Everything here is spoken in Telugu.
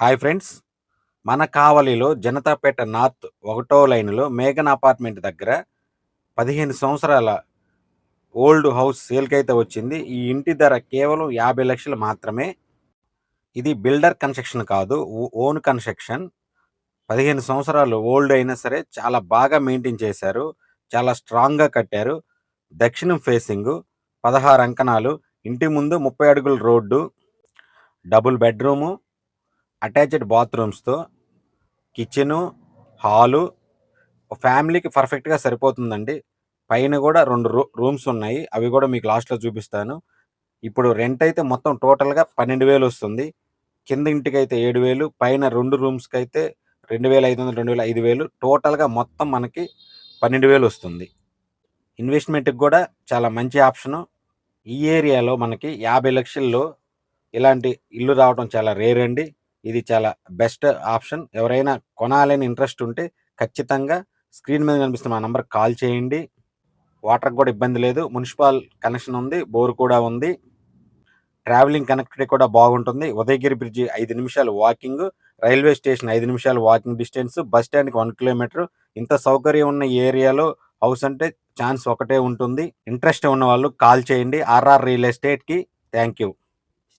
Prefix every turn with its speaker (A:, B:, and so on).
A: Hi friends. మన కావలిలో జనతాపేట నార్త్ ఒకటో లైన్లో మేఘన్ అపార్ట్మెంట్ దగ్గర పదిహేను సంవత్సరాల ఓల్డ్ హౌస్ సేల్కైతే వచ్చింది. ఈ ఇంటి ధర కేవలం యాభై లక్షలు మాత్రమే. ఇది బిల్డర్ కన్స్ట్రక్షన్ కాదు ఓ- ఓన్ కన్స్ట్రక్షన్. పదిహేను సంవత్సరాలు ఓల్డ్ అయినా సరే చాలా బాగా మెయింటైన్ చేశారు. చాలా స్ట్రాంగ్గా కట్టారు. దక్షిణం ఫేసింగ్ పదహారు అంకణాలు ఇంటి ముందు ముప్పై అడుగుల రోడ్డు డబుల్ బెడ్రూము అటాచ్డ్ బాత్రూమ్స్తో కిచెను హాలు ఫ్యామిలీకి పర్ఫెక్ట్గా సరిపోతుందండి. పైన కూడా రెండు రూ రూమ్స్ ఉన్నాయి. అవి కూడా మీకు లాస్ట్లో చూపిస్తాను. ఇప్పుడు రెంట్ అయితే మొత్తం టోటల్గా పన్నెండు వేలు వస్తుంది. కింద ఇంటికి అయితే ఏడు వేలు పైన రెండు రూమ్స్కి అయితే రెండు వేల ఐదు వందలు రెండు వేల ఐదు వేలు. టోటల్గా మొత్తం మనకి పన్నెండు వేలు వస్తుంది. ఇన్వెస్ట్మెంట్కి కూడా చాలా మంచి ఆప్షను. ఈ ఏరియాలో మనకి యాభై లక్షల్లో ఇలాంటి ఇల్లు రావడం చాలా రేర్ అండి. ఇది చాలా బెస్ట్ ఆప్షన్. ఎవరైనా కొనాలని ఇంట్రెస్ట్ ఉంటే ఖచ్చితంగా స్క్రీన్ మీద కనిపిస్తున్న మా నంబర్ కాల్ చేయండి. వాటర్ కూడా ఇబ్బంది లేదు. మున్సిపల్ కనెక్షన్ ఉంది బోర్ కూడా ఉంది. ట్రావెలింగ్ కనెక్టివిటీ కూడా బాగుంటుంది. ఉదయగిరి బ్రిడ్జి ఐదు నిమిషాలు వాకింగ్ రైల్వే స్టేషన్ ఐదు నిమిషాలు వాకింగ్ డిస్టెన్స్ బస్ స్టాండ్కి వన్ కిలోమీటర్. ఇంత సౌకర్యం ఉన్న ఈ ఏరియాలో హౌస్ అంటే ఛాన్స్ ఒకటే ఉంటుంది. ఇంట్రెస్ట్ ఉన్న వాళ్ళు కాల్ చేయండి. RR real ఎస్టేట్కి. Thank you